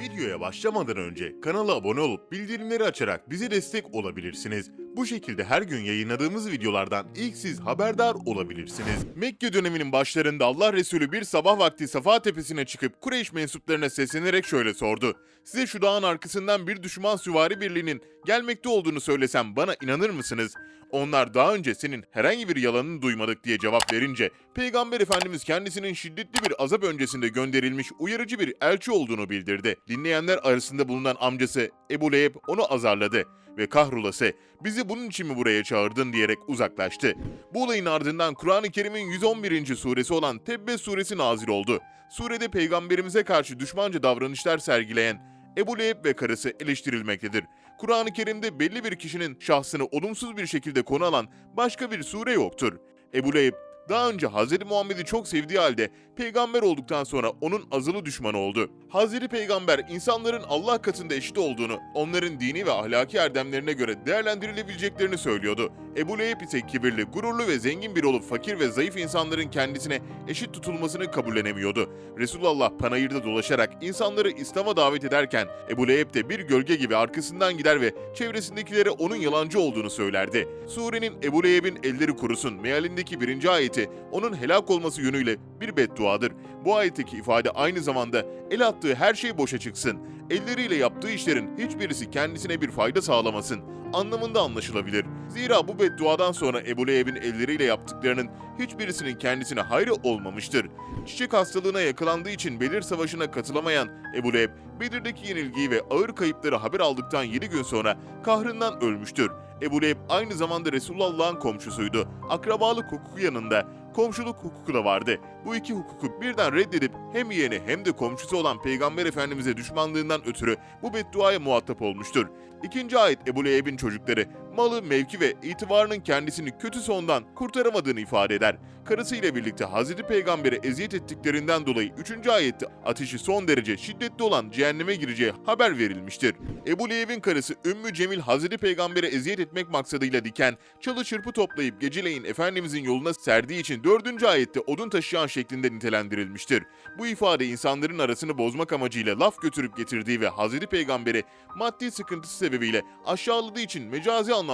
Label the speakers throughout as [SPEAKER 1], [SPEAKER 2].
[SPEAKER 1] Videoya başlamadan önce kanala abone olup bildirimleri açarak bize destek olabilirsiniz. Bu şekilde her gün yayınladığımız videolardan ilk siz haberdar olabilirsiniz. Mekke döneminin başlarında Allah Resulü bir sabah vakti Safa tepesine çıkıp Kureyş mensuplarına seslenerek şöyle sordu. Size şu dağın arkasından bir düşman süvari birliğinin gelmekte olduğunu söylesem bana inanır mısınız? Onlar daha önce senin herhangi bir yalanını duymadık diye cevap verince Peygamber Efendimiz kendisinin şiddetli bir azap öncesinde gönderilmiş uyarıcı bir elçi olduğunu bildirdi. Dinleyenler arasında bulunan amcası Ebu Leheb onu azarladı ve kahrolası bizi bunun için mi buraya çağırdın diyerek uzaklaştı. Bu olayın ardından Kur'an-ı Kerim'in 111. suresi olan Tebbe suresi nazil oldu. Surede peygamberimize karşı düşmanca davranışlar sergileyen Ebu Leheb ve karısı eleştirilmektedir. Kur'an-ı Kerim'de belli bir kişinin şahsını olumsuz bir şekilde konu alan başka bir sure yoktur. Ebu Leheb daha önce Hz. Muhammed'i çok sevdiği halde peygamber olduktan sonra onun azılı düşmanı oldu. Hz. Peygamber insanların Allah katında eşit olduğunu, onların dini ve ahlaki erdemlerine göre değerlendirilebileceklerini söylüyordu. Ebu Leheb ise kibirli, gururlu ve zengin bir olup fakir ve zayıf insanların kendisine eşit tutulmasını kabullenemiyordu. Resulullah panayırda dolaşarak insanları İslam'a davet ederken Ebu Leheb de bir gölge gibi arkasından gider ve çevresindekilere onun yalancı olduğunu söylerdi. Surenin Ebu Leheb'in elleri kurusun mealindeki birinci ayeti onun helak olması yönüyle bir bedduadır. Bu ayetteki ifade aynı zamanda el attığı her şey boşa çıksın, elleriyle yaptığı işlerin hiçbirisi kendisine bir fayda sağlamasın anlamında anlaşılabilir. Zira bu bedduadan sonra Ebu Leheb'in elleriyle yaptıklarının hiçbirisinin kendisine hayrı olmamıştır. Çiçek hastalığına yakalandığı için Bedir Savaşı'na katılamayan Ebu Leheb, Bedir'deki yenilgiyi ve ağır kayıpları haber aldıktan 7 gün sonra kahrından ölmüştür. Ebu Leheb aynı zamanda Resulullah'ın komşusuydu. Akrabalık hukuku yanında komşuluk hukuku da vardı. Bu iki hukuku birden reddedip hem yeğeni hem de komşusu olan Peygamber Efendimiz'e düşmanlığından ötürü bu bedduaya muhatap olmuştur. İkinci ayet Ebu Leheb'in çocukları malı, mevki ve itibarının kendisini kötü sondan kurtaramadığını ifade eder. Karısıyla birlikte Hazreti Peygamber'e eziyet ettiklerinden dolayı 3. ayette ateşi son derece şiddetli olan cehenneme gireceği haber verilmiştir. Ebu Leheb'in karısı Ümmü Cemil Hazreti Peygamber'e eziyet etmek maksadıyla diken, çalı çırpı toplayıp geceleyin Efendimizin yoluna serdiği için 4. ayette odun taşıyan şeklinde nitelendirilmiştir. Bu ifade insanların arasını bozmak amacıyla laf götürüp getirdiği ve Hazreti Peygamber'i maddi sıkıntısı sebebiyle aşağıladığı için mecazi anlamda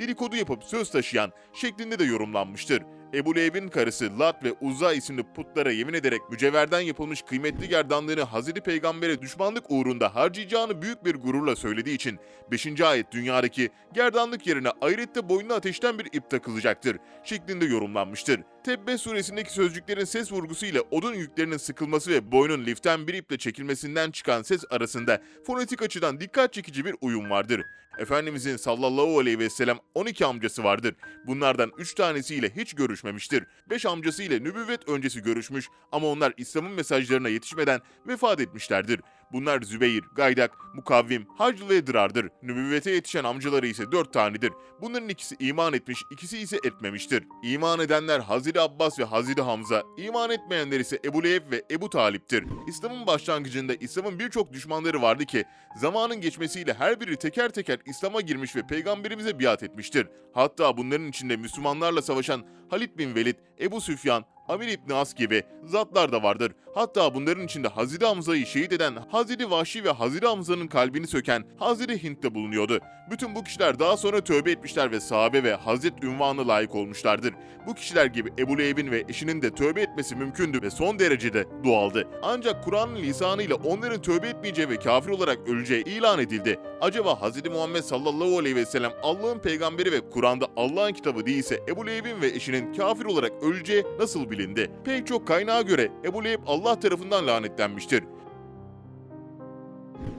[SPEAKER 1] dedikodu yapıp söz taşıyan şeklinde de yorumlanmıştır. Ebu Leheb'in karısı Lat ve Uzza isimli putlara yemin ederek mücevherden yapılmış kıymetli gerdanlığını Hazreti Peygamber'e düşmanlık uğrunda harcayacağını büyük bir gururla söylediği için 5. ayet dünyadaki gerdanlık yerine ahirette boynuna ateşten bir ip takılacaktır şeklinde yorumlanmıştır. Tebbe suresindeki sözcüklerin ses vurgusuyla odun yüklerinin sıkılması ve boynun liften bir iple çekilmesinden çıkan ses arasında fonetik açıdan dikkat çekici bir uyum vardır. Efendimizin sallallahu aleyhi ve sellem 12 amcası vardır. Bunlardan 3 tanesiyle hiç görüşmemiştir. 5 amcasıyla nübüvvet öncesi görüşmüş ama onlar İslam'ın mesajlarına yetişmeden vefat etmişlerdir. Bunlar Zübeyir, Gaydak, Mukavvim, Hacl ve Dırar'dır. Nübüvvete yetişen amcaları ise dört tanedir. Bunların ikisi iman etmiş, ikisi ise etmemiştir. İman edenler Hazreti Abbas ve Hazreti Hamza, iman etmeyenler ise Ebu Leheb ve Ebu Talip'tir. İslam'ın başlangıcında İslam'ın birçok düşmanları vardı ki, zamanın geçmesiyle her biri teker teker İslam'a girmiş ve peygamberimize biat etmiştir. Hatta bunların içinde Müslümanlarla savaşan Halid bin Velid, Ebu Süfyan, Amir İbni As gibi zatlar da vardır. Hatta bunların içinde Hazreti Hamza'yı şehit eden Hazreti Vahşi ve Hazreti Hamza'nın kalbini söken Hazreti Hint de bulunuyordu. Bütün bu kişiler daha sonra tövbe etmişler ve sahabe ve Hazret ünvanı layık olmuşlardır. Bu kişiler gibi Ebu Leheb'in ve eşinin de tövbe etmesi mümkündü ve son derecede doğaldı. Ancak Kur'an'ın lisanıyla onların tövbe etmeyeceği ve kafir olarak öleceği ilan edildi. Acaba Hz. Muhammed sallallahu aleyhi ve sellem Allah'ın peygamberi ve Kur'an'da Allah'ın kitabı değilse Ebu Leheb'in ve eşinin kafir olarak öleceği nasıl bilindi? Pek çok kaynağa göre Ebu Leheb Allah tarafından lanetlenmiştir.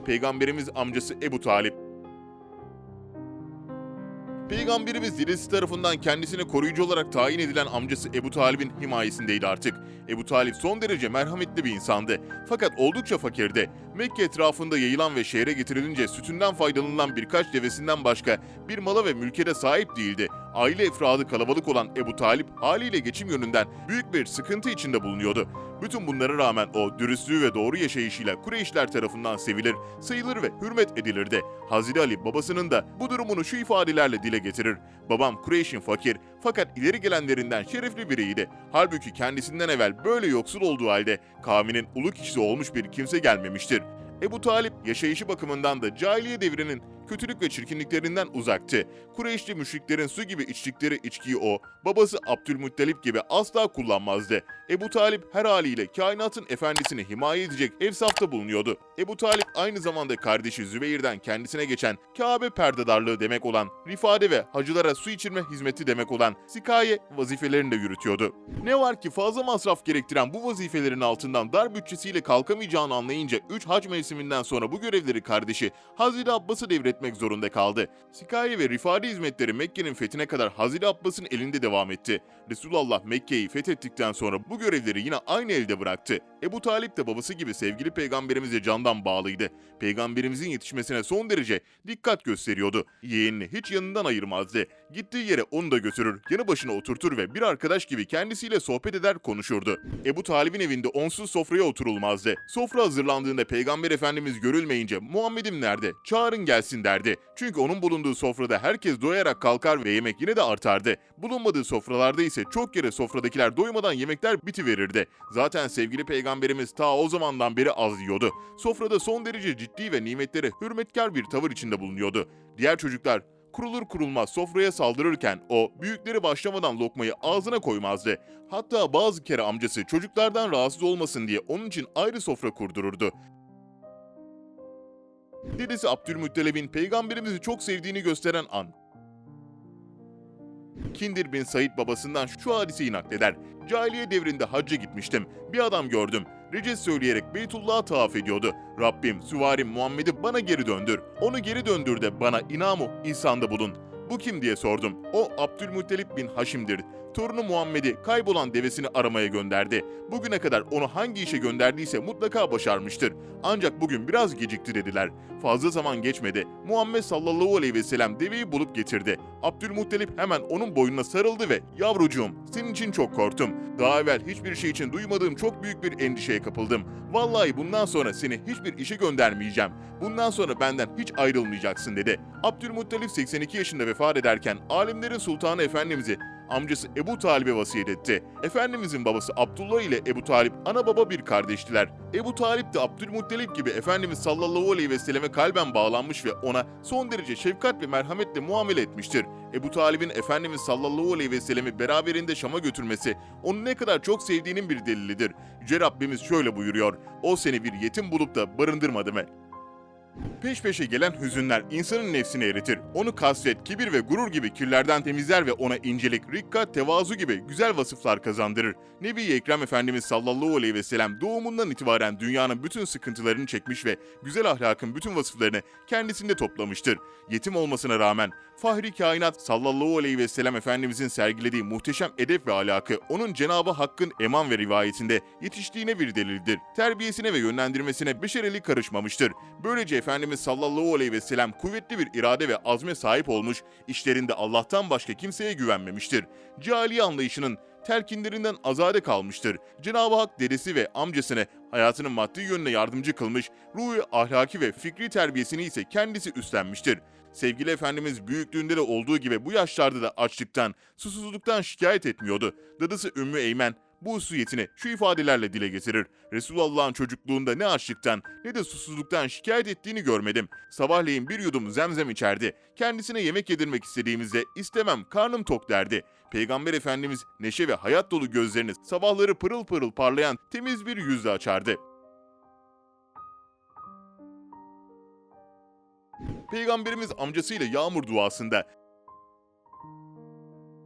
[SPEAKER 1] Peygamberimiz amcası Ebu Talip Peygamberimiz dedesi tarafından kendisine koruyucu olarak tayin edilen amcası Ebu Talib'in himayesindeydi artık. Ebu Talip son derece merhametli bir insandı. Fakat oldukça fakirdi. Mekke etrafında yayılan ve şehre getirilince sütünden faydalanılan birkaç devesinden başka bir mala ve mülke de sahip değildi. Aile efradı kalabalık olan Ebu Talip haliyle geçim yönünden büyük bir sıkıntı içinde bulunuyordu. Bütün bunlara rağmen o dürüstlüğü ve doğru yaşayışıyla Kureyşler tarafından sevilir, sayılır ve hürmet edilirdi. Hazreti Ali babasının da bu durumunu şu ifadelerle dile getirir. Babam Kureyş'in fakir fakat ileri gelenlerinden şerefli biriydi. Halbuki kendisinden evvel böyle yoksul olduğu halde kavminin ulu kişisi olmuş bir kimse gelmemiştir. Ebu Talip yaşayışı bakımından da cahiliye devrinin kötülük ve çirkinliklerinden uzaktı. Kureyşli müşriklerin su gibi içtikleri içkiyi o, babası Abdülmuttalip gibi asla kullanmazdı. Ebu Talip her haliyle kainatın efendisini himaye edecek evsafta bulunuyordu. Ebu Talip aynı zamanda kardeşi Zübeyir'den kendisine geçen Kabe perdedarlığı demek olan, rifade ve hacılara su içirme hizmeti demek olan sikaye vazifelerini de yürütüyordu. Ne var ki fazla masraf gerektiren bu vazifelerin altından dar bütçesiyle kalkamayacağını anlayınca 3 hac mevsiminden sonra bu görevleri kardeşi Hazreti Abbas'a devretmek zorunda kaldı. Sikaye ve rifade hizmetleri Mekke'nin fethine kadar Hazreti Abbas'ın elinde devam etti. Resulullah Mekke'yi fethettikten sonra bu görevleri yine aynı elde bıraktı. Ebu Talip de babası gibi sevgili peygamberimize candan bağlıydı. Peygamberimizin yetişmesine son derece dikkat gösteriyordu. Yeğenini hiç yanından ayırmazdı. Gittiği yere onu da götürür, yanı başına oturtur ve bir arkadaş gibi kendisiyle sohbet eder konuşurdu. Ebu Talib'in evinde onsuz sofraya oturulmazdı. Sofra hazırlandığında Peygamber Efendimiz görülmeyince Muhammed'im nerede? Çağırın gelsin derdi. Çünkü onun bulunduğu sofrada herkes doyarak kalkar ve yemek yine de artardı. Bulunmadığı sofralarda ise çok kere sofradakiler doymadan yemekler bitiverirdi. Zaten sevgili Peygamberimiz ta o zamandan beri az yiyordu. Sofrada son derece ciddi ve nimetlere hürmetkar bir tavır içinde bulunuyordu. Diğer çocuklar kurulur kurulmaz sofraya saldırırken o büyükleri başlamadan lokmayı ağzına koymazdı. Hatta bazı kere amcası çocuklardan rahatsız olmasın diye onun için ayrı sofra kurdururdu. Dedesi Abdülmuttalib'in peygamberimizi çok sevdiğini gösteren an. Kindir bin Said babasından şu hadiseyi nakleder. Cahiliye devrinde hacca gitmiştim. Bir adam gördüm. Recez söyleyerek Beytullah'a tavaf ediyordu. Rabbim, süvarim Muhammed'i bana geri döndür. Onu geri döndür de bana inamu insanda bulun. Bu kim diye sordum. O Abdülmuttalip bin Haşim'dir. Torunu Muhammed'i kaybolan devesini aramaya gönderdi. Bugüne kadar onu hangi işe gönderdiyse mutlaka başarmıştır. Ancak bugün biraz gecikti dediler. Fazla zaman geçmedi. Muhammed sallallahu aleyhi ve sellem deveyi bulup getirdi. Abdülmuttalip hemen onun boynuna sarıldı ve yavrucuğum senin için çok korktum. Daha evvel hiçbir şey için duymadığım çok büyük bir endişeye kapıldım. Vallahi bundan sonra seni hiçbir işe göndermeyeceğim. Bundan sonra benden hiç ayrılmayacaksın dedi. Abdülmuttalip 82 yaşında vefat ederken alimlerin sultanı efendimizi amcası Ebu Talib'e vasiyet etti. Efendimizin babası Abdullah ile Ebu Talip ana baba bir kardeştiler. Ebu Talip de Abdülmuttalip gibi Efendimiz sallallahu aleyhi ve selleme kalben bağlanmış ve ona son derece şefkat ve merhametle muamele etmiştir. Ebu Talib'in Efendimiz sallallahu aleyhi ve sellemi beraberinde Şam'a götürmesi onu ne kadar çok sevdiğinin bir delilidir. Yüce Rabbimiz şöyle buyuruyor, o seni bir yetim bulup da barındırmadı mı? Peş peşe gelen hüzünler insanın nefsini eritir. Onu kasvet, kibir ve gurur gibi kirlerden temizler ve ona incelik, rikkat, tevazu gibi güzel vasıflar kazandırır. Nebi Ekrem Efendimiz sallallahu aleyhi ve sellem doğumundan itibaren dünyanın bütün sıkıntılarını çekmiş ve güzel ahlakın bütün vasıflarını kendisinde toplamıştır. Yetim olmasına rağmen Fahri Kainat sallallahu aleyhi ve sellem Efendimizin sergilediği muhteşem edep ve ahlakı onun Cenabı Hakk'ın eman ve rivayetinde yetiştiğine bir delildir. Terbiyesine ve yönlendirmesine beşereli karışmamıştır. Böylece Efendimiz sallallahu aleyhi ve sellem kuvvetli bir irade ve azme sahip olmuş, işlerinde Allah'tan başka kimseye güvenmemiştir. Cahiliye anlayışının telkinlerinden azade kalmıştır. Cenab-ı Hak dedesi ve amcasını hayatının maddi yönüne yardımcı kılmış, ruhu, ahlaki ve fikri terbiyesini ise kendisi üstlenmiştir. Sevgili Efendimiz büyüklüğünde de olduğu gibi bu yaşlarda da açlıktan, susuzluktan şikayet etmiyordu. Dadısı Ümmü Eymen bu hususiyetini şu ifadelerle dile getirir. Resulullah'ın çocukluğunda ne açlıktan ne de susuzluktan şikayet ettiğini görmedim. Sabahleyin bir yudum zemzem içerdi. Kendisine yemek yedirmek istediğimizde istemem karnım tok derdi. Peygamber Efendimiz neşe ve hayat dolu gözlerini sabahları pırıl pırıl parlayan temiz bir yüzle açardı. Peygamberimiz amcasıyla yağmur duasında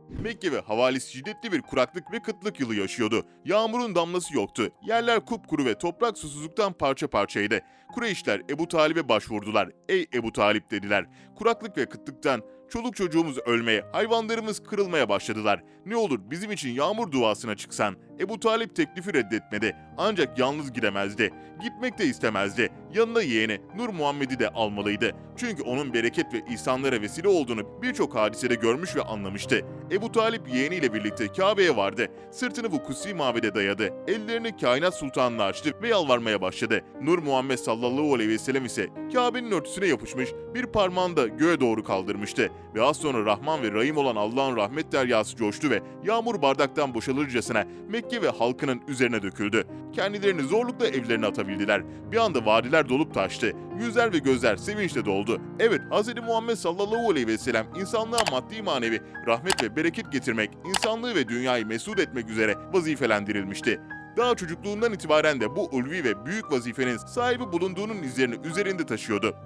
[SPEAKER 1] Mekke ve havalisi şiddetli bir kuraklık ve kıtlık yılı yaşıyordu. Yağmurun damlası yoktu. Yerler kupkuru ve toprak susuzluktan parça parçaydı. Kureyşler Ebu Talib'e başvurdular. Ey Ebu Talip dediler. Kuraklık ve kıtlıktan çoluk çocuğumuz ölmeye, hayvanlarımız kırılmaya başladılar. Ne olur bizim için yağmur duasına çıksan. Ebu Talip teklifi reddetmedi. Ancak yalnız gidemezdi. Gitmek de istemezdi. Yanına yeğeni Nur Muhammed'i de almalıydı. Çünkü onun bereket ve ihsanlara vesile olduğunu birçok hadisede görmüş ve anlamıştı. Ebu Talip yeğeniyle birlikte Kabe'ye vardı. Sırtını bu kutsi mabede dayadı. Ellerini kainat sultanına açtı ve yalvarmaya başladı. Nur Muhammed sallallahu aleyhi ve sellem ise Kabe'nin örtüsüne yapışmış bir parmağını da göğe doğru kaldırmıştı. Ve az sonra Rahman ve Rahim olan Allah'ın rahmet deryası coştu ve yağmur bardaktan boşalırcasına Mekke ve halkının üzerine döküldü. Kendilerini zorlukla evlerine atabildiler. Bir anda vadiler dolup taştı. Yüzler ve gözler sevinçle doldu. Evet Hz. Muhammed sallallahu aleyhi ve sellem insanlığa maddi manevi rahmet ve bereket getirmek, insanlığı ve dünyayı mesut etmek üzere vazifelendirilmişti. Daha çocukluğundan itibaren de bu ulvi ve büyük vazifenin sahibi bulunduğunun izlerini üzerinde taşıyordu.